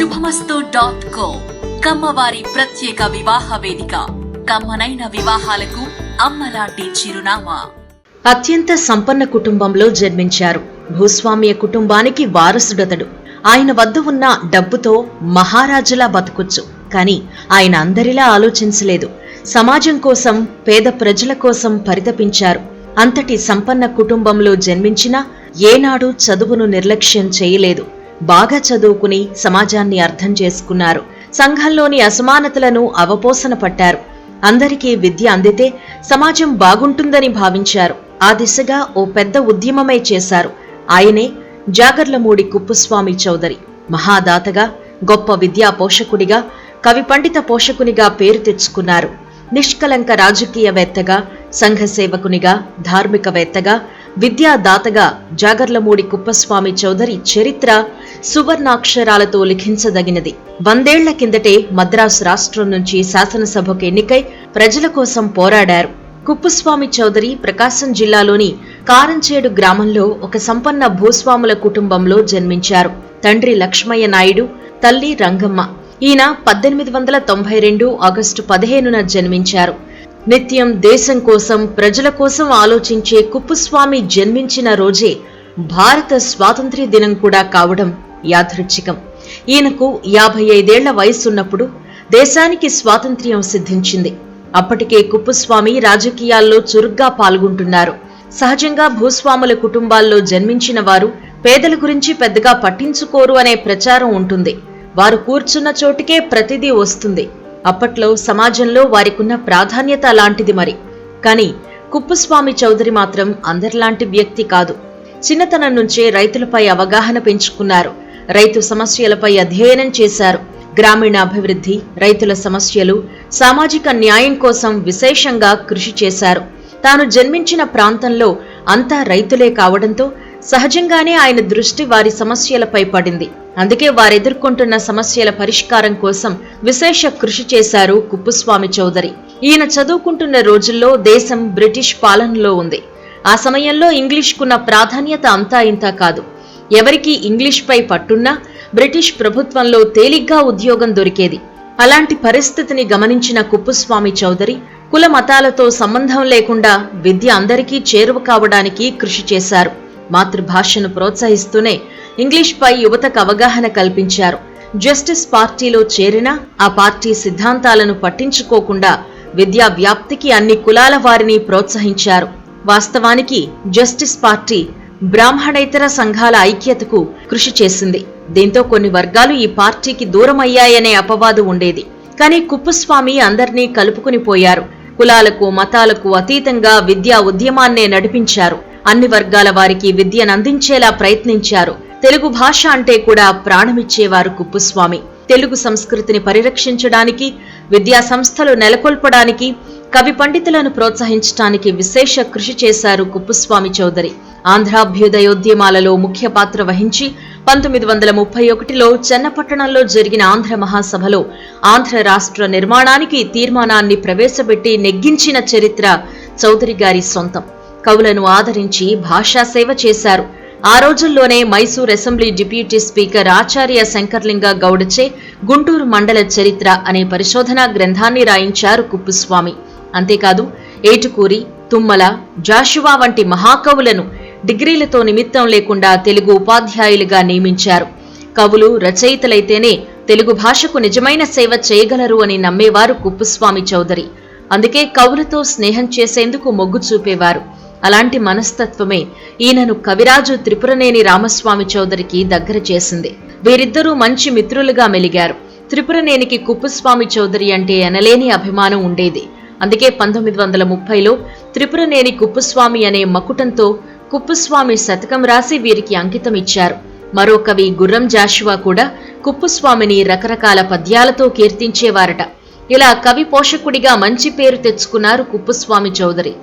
శుభమస్తు dot co కమ్మవారి ప్రత్యేక వివాహ వేదిక. కమ్మనైన వివాహాలకు అమ్మలాంటి చిరునామా. అత్యంత సంపన్న కుటుంబంలో జన్మించారు. భూస్వామ్య కుటుంబానికి వారసుడతడు. ఆయన వద్ద ఉన్న డబ్బుతో మహారాజులా బతకొచ్చు. కాని ఆయన అందరిలా ఆలోచించలేదు. సమాజం కోసం పేద ప్రజల కోసం పరితపించారు. అంతటి సంపన్న కుటుంబంలో జన్మించినా ఏనాడు చదువును నిర్లక్ష్యం చేయలేదు. బాగా చదువుకుని సమాజాన్ని అర్థం చేసుకున్నారు. సంఘంలోని అసమానతలను అవపోసన పట్టారు. అందరికీ విద్య అందితే సమాజం బాగుంటుందని భావించారు. ఆ దిశగా ఓ పెద్ద ఉద్యమమే చేశారు. ఆయనే జాగర్లమూడి కుప్పుస్వామి చౌదరి. మహాదాతగా గొప్ప విద్యా పోషకుడిగా కవి పండిత పోషకునిగా పేరు తెచ్చుకున్నారు. నిష్కలంక రాజకీయవేత్తగా సంఘ సేవకునిగా ధార్మికవేత్తగా విద్యాదాతగా జాగర్లమూడి కుప్పస్వామి చౌదరి చరిత్ర సువర్ణాక్షరాలతో లిఖించదగినది. వందేళ్ళ కిందటే మద్రాసు రాష్ట్రం నుంచి శాసనసభకు ఎన్నికై ప్రజల కోసం పోరాడారు. కుప్పుస్వామి చౌదరి ప్రకాశం జిల్లాలోని కారంచేడు గ్రామంలో ఒక సంపన్న భూస్వాముల కుటుంబంలో జన్మించారు. తండ్రి లక్ష్మయ్య నాయుడు తల్లి రంగమ్మ. ఈయన పద్దెనిమిది వందల తొంభై రెండు ఆగస్టు పదిహేనున జన్మించారు. నిత్యం దేశం కోసం ప్రజల కోసం ఆలోచించే కుప్పుస్వామి జన్మించిన రోజే భారత స్వాతంత్ర్య దినం కూడా కావడం యాదృచ్ఛికం. ఈయనకు యాభై ఐదేళ్ళ వయసున్నప్పుడు దేశానికి స్వాతంత్ర్యం సిద్ధించింది. అప్పటికే కుప్పుస్వామి రాజకీయాల్లో చురుగ్గా పాల్గొంటున్నారు. సహజంగా భూస్వాముల కుటుంబాల్లో జన్మించిన వారు పేదల గురించి పెద్దగా పట్టించుకోరు అనే ప్రచారం ఉంటుంది. వారు కూర్చున్న చోటికే ప్రతిదీ వస్తుంది. అప్పట్లో సమాజంలో వారికున్న ప్రాధాన్యత అలాంటిది మరి. కాని కుప్పుస్వామి చౌదరి మాత్రం అందరిలాంటి వ్యక్తి కాదు. చిన్నతనం నుంచే రైతులపై అవగాహన పెంచుకున్నారు. రైతు సమస్యలపై అధ్యయనం చేశారు. గ్రామీణాభివృద్ధి రైతుల సమస్యలు సామాజిక న్యాయం కోసం విశేషంగా కృషి చేశారు. తాను జన్మించిన ప్రాంతంలో అంతా రైతులే కావడంతో సహజంగానే ఆయన దృష్టి వారి సమస్యలపై పడింది. అందుకే వారెదుర్కొంటున్న సమస్యల పరిష్కారం కోసం విశేష కృషి చేశారు కుప్పుస్వామి చౌదరి. ఈయన చదువుకుంటున్న రోజుల్లో దేశం బ్రిటిష్ పాలనలో ఉంది. ఆ సమయంలో ఇంగ్లీష్కున్న ప్రాధాన్యత అంతా ఇంతా కాదు. ఎవరికి ఇంగ్లీష్పై పట్టున్నా బ్రిటిష్ ప్రభుత్వంలో తేలిగ్గా ఉద్యోగం దొరికేది. అలాంటి పరిస్థితిని గమనించిన కుప్పుస్వామి చౌదరి కుల మతాలతో సంబంధం లేకుండా విద్య అందరికీ చేరువ కావడానికి కృషి చేశారు. మాతృభాషను ప్రోత్సహిస్తూనే ఇంగ్లీష్పై యువతకు అవగాహన కల్పించారు. జస్టిస్ పార్టీలో చేరినా ఆ పార్టీ సిద్ధాంతాలను పట్టించుకోకుండా విద్యా వ్యాప్తికి అన్ని కులాల వారిని ప్రోత్సహించారు. వాస్తవానికి జస్టిస్ పార్టీ బ్రాహ్మణేతర సంఘాల ఐక్యతకు కృషి చేసింది. దీంతో కొన్ని వర్గాలు ఈ పార్టీకి దూరమయ్యాయనే అపవాదు ఉండేది. కానీ కుప్పస్వామి అందర్నీ కలుపుకుని పోయారు. కులాలకు మతాలకు అతీతంగా విద్యా ఉద్యమాన్నే నడిపించారు. అన్ని వర్గాల వారికి విద్యను అందించేలా ప్రయత్నించారు. తెలుగు భాష అంటే కూడా ప్రాణమిచ్చేవారు కుప్పుస్వామి. తెలుగు సంస్కృతిని పరిరక్షించడానికి విద్యా సంస్థలు నెలకొల్పడానికి కవి పండితులను ప్రోత్సహించడానికి విశేష కృషి చేశారు కుప్పుస్వామి చౌదరి. ఆంధ్రాభ్యుదయోద్యమాలలో ముఖ్య పాత్ర వహించి పంతొమ్మిది వందల ముప్పై ఒకటిలో చెన్నపట్టణంలో జరిగిన ఆంధ్ర మహాసభలో ఆంధ్ర రాష్ట్ర నిర్మాణానికి తీర్మానాన్ని ప్రవేశపెట్టి నెగ్గించిన చరిత్ర చౌదరి గారి సొంతం. కవులను ఆదరించి భాషా సేవ చేశారు. ఆ రోజుల్లోనే Mysore assembly deputy speaker Acharya Shankarlinga గౌడచే Guntur మండల చరిత్ర అనే పరిశోధనా గ్రంథాన్ని రాయించారు కుప్పుస్వామి. అంతేకాదు ఏటుకూరి తుమ్మల జాషువా వంటి మహాకవులను డిగ్రీలతో నిమిత్తం లేకుండా తెలుగు ఉపాధ్యాయులుగా నియమించారు. కవులు రచయితలైతేనే తెలుగు భాషకు నిజమైన సేవ చేయగలరు అని నమ్మేవారు కుప్పుస్వామి చౌదరి. అందుకే కవులతో స్నేహం చేసేందుకు మొగ్గు చూపేవారు. అలాంటి మనస్తత్వమే ఈయనను కవిరాజు త్రిపురనేని రామస్వామి చౌదరికి దగ్గర చేసింది. వీరిద్దరూ మంచి మిత్రులుగా మెలిగారు. త్రిపురనేనికి కుప్పుస్వామి చౌదరి అంటే ఎనలేని అభిమానం ఉండేది. అందుకే పంతొమ్మిది వందల ముప్పైలో త్రిపురనేని కుప్పస్వామి అనే మకుటంతో కుప్పుస్వామి శతకం రాసి వీరికి అంకితం ఇచ్చారు. మరో కవి గుర్రం జాషువా కూడా కుప్పస్వామిని రకరకాల పద్యాలతో కీర్తించేవారట. ఇలా కవి పోషకుడిగా మంచి పేరు తెచ్చుకున్నారు కుప్పుస్వామి చౌదరి.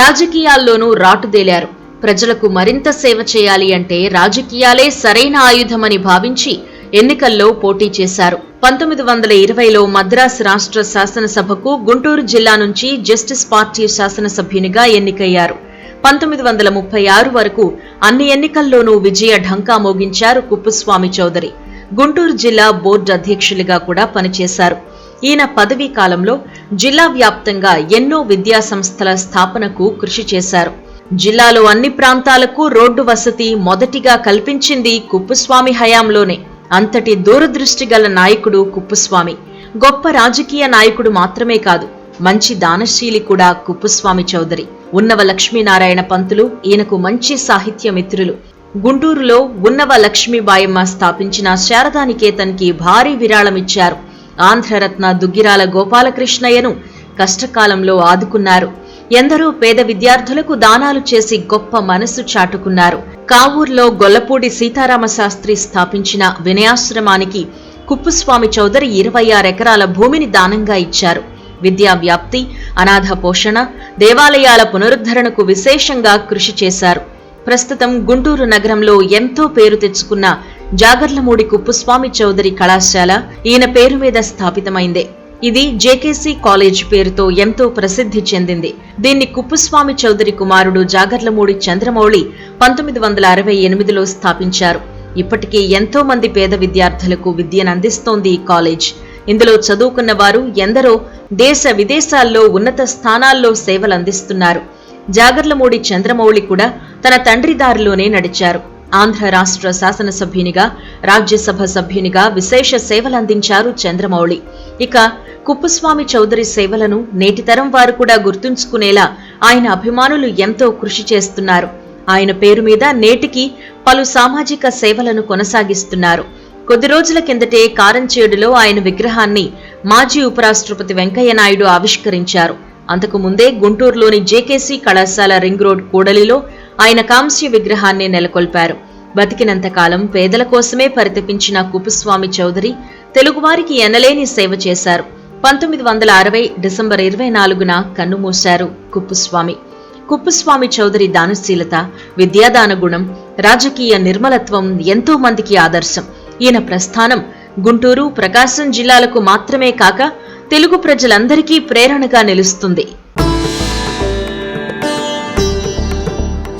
రాజకీయాల్లోనూ రాటుదేలారు. ప్రజలకు మరింత సేవ చేయాలి అంటే రాజకీయాలే సరైన ఆయుధమని భావించి ఎన్నికల్లో పోటీ చేశారు. పంతొమ్మిది వందల ఇరవైలో మద్రాసు రాష్ట్ర శాసనసభకు గుంటూరు జిల్లా నుంచి జస్టిస్ పార్టీ శాసనసభ్యునిగా ఎన్నికయ్యారు. పంతొమ్మిది వందల ముప్పై ఆరు వరకు అన్ని ఎన్నికల్లోనూ విజయ ఢంకా మోగించారు కుప్పుస్వామి చౌదరి. గుంటూరు జిల్లా బోర్డు అధ్యక్షులుగా కూడా పనిచేశారు. ఈయన పదవీ కాలంలో జిల్లా వ్యాప్తంగా ఎన్నో విద్యా సంస్థల స్థాపనకు కృషి చేశారు. జిల్లాలో అన్ని ప్రాంతాలకు రోడ్డు వసతి మొదటిగా కల్పించింది కుప్పుస్వామి హయాంలోనే. అంతటి దూరదృష్టి గల నాయకుడు కుప్పుస్వామి. గొప్ప రాజకీయ నాయకుడు మాత్రమే కాదు మంచి దానశీలి కూడా కుప్పుస్వామి చౌదరి. ఉన్నవ లక్ష్మీనారాయణ పంతులు ఈయనకు మంచి సాహిత్య మిత్రులు. గుంటూరులో ఉన్నవ లక్ష్మీబాయమ్మ స్థాపించిన శారదానికేతన్కి భారీ విరాళమిచ్చారు. ఆంధ్రరత్న దుగ్గిరాల గోపాలకృష్ణయ్యను కష్టకాలంలో ఆదుకున్నారు. ఎందరో పేద విద్యార్థులకు దానాలు చేసి గొప్ప మనసు చాటుకున్నారు. కావూర్లో గొల్లపూడి సీతారామ శాస్త్రి స్థాపించిన వినయాశ్రమానికి కుప్పుస్వామి చౌదరి ఇరవై ఎకరాల భూమిని దానంగా ఇచ్చారు. విద్యా వ్యాప్తి అనాథ పోషణ దేవాలయాల పునరుద్ధరణకు విశేషంగా కృషి చేశారు. ప్రస్తుతం గుంటూరు నగరంలో ఎంతో పేరు తెచ్చుకున్న జాగర్లమూడి కుప్పుస్వామి చౌదరి కళాశాల ఈయన పేరు మీద స్థాపితమైంది. ఇది జేకేసీ కాలేజ్ పేరుతో ఎంతో ప్రసిద్ధి చెందింది. దీన్ని కుప్పుస్వామి చౌదరి కుమారుడు జాగర్లమూడి చంద్రమౌళి పంతొమ్మిది వందల అరవై ఎనిమిదిలో స్థాపించారు. ఇప్పటికీ ఎంతో మంది పేద విద్యార్థులకు విద్యను అందిస్తోంది ఈ కాలేజ్. ఇందులో చదువుకున్న వారు ఎందరో దేశ విదేశాల్లో ఉన్నత స్థానాల్లో సేవలు అందిస్తున్నారు. జాగర్లమూడి చంద్రమౌళి కూడా తన తండ్రి దారిలోనే నడిచారు. ఆంధ్ర రాష్ట్ర శాసనసభ్యునిగా రాజ్యసభ సభ్యునిగా విశేష సేవలందించారు చంద్రమౌళి. ఇక కుప్పస్వామి చౌదరి సేవలను నేటితరం వారు కూడా గుర్తుంచుకునేలా ఆయన అభిమానులు ఎంతో కృషి చేస్తున్నారు. ఆయన పేరు మీద నేటికి పలు సామాజిక సేవలను కొనసాగిస్తున్నారు. కొద్ది రోజుల కిందటే కారంచేడులో ఆయన విగ్రహాన్ని మాజీ ఉపరాష్ట్రపతి వెంకయ్య నాయుడు ఆవిష్కరించారు. అంతకు ముందే గుంటూరులోని జేకేసీ కళాశాల రింగ్ రోడ్ కూడలిలో ఆయన కాంస్య విగ్రహాన్ని నెలకొల్పారు. బతికినంత కాలం పేదల కోసమే పరితపించిన కుపుస్వామి చౌదరి తెలుగువారికి ఎనలేని సేవ చేశారు. పంతొమ్మిది వందల అరవై డిసెంబర్ ఇరవై నాలుగున కన్నుమూశారు కుప్పుస్వామి కుప్పుస్వామి చౌదరి దానశీలత విద్యాదాన గుణం రాజకీయ నిర్మలత్వం ఎంతో మందికి ఆదర్శం. ఈయన ప్రస్థానం గుంటూరు ప్రకాశం జిల్లాలకు మాత్రమే కాక తెలుగు ప్రజలందరికీ ప్రేరణగా నిలుస్తుంది.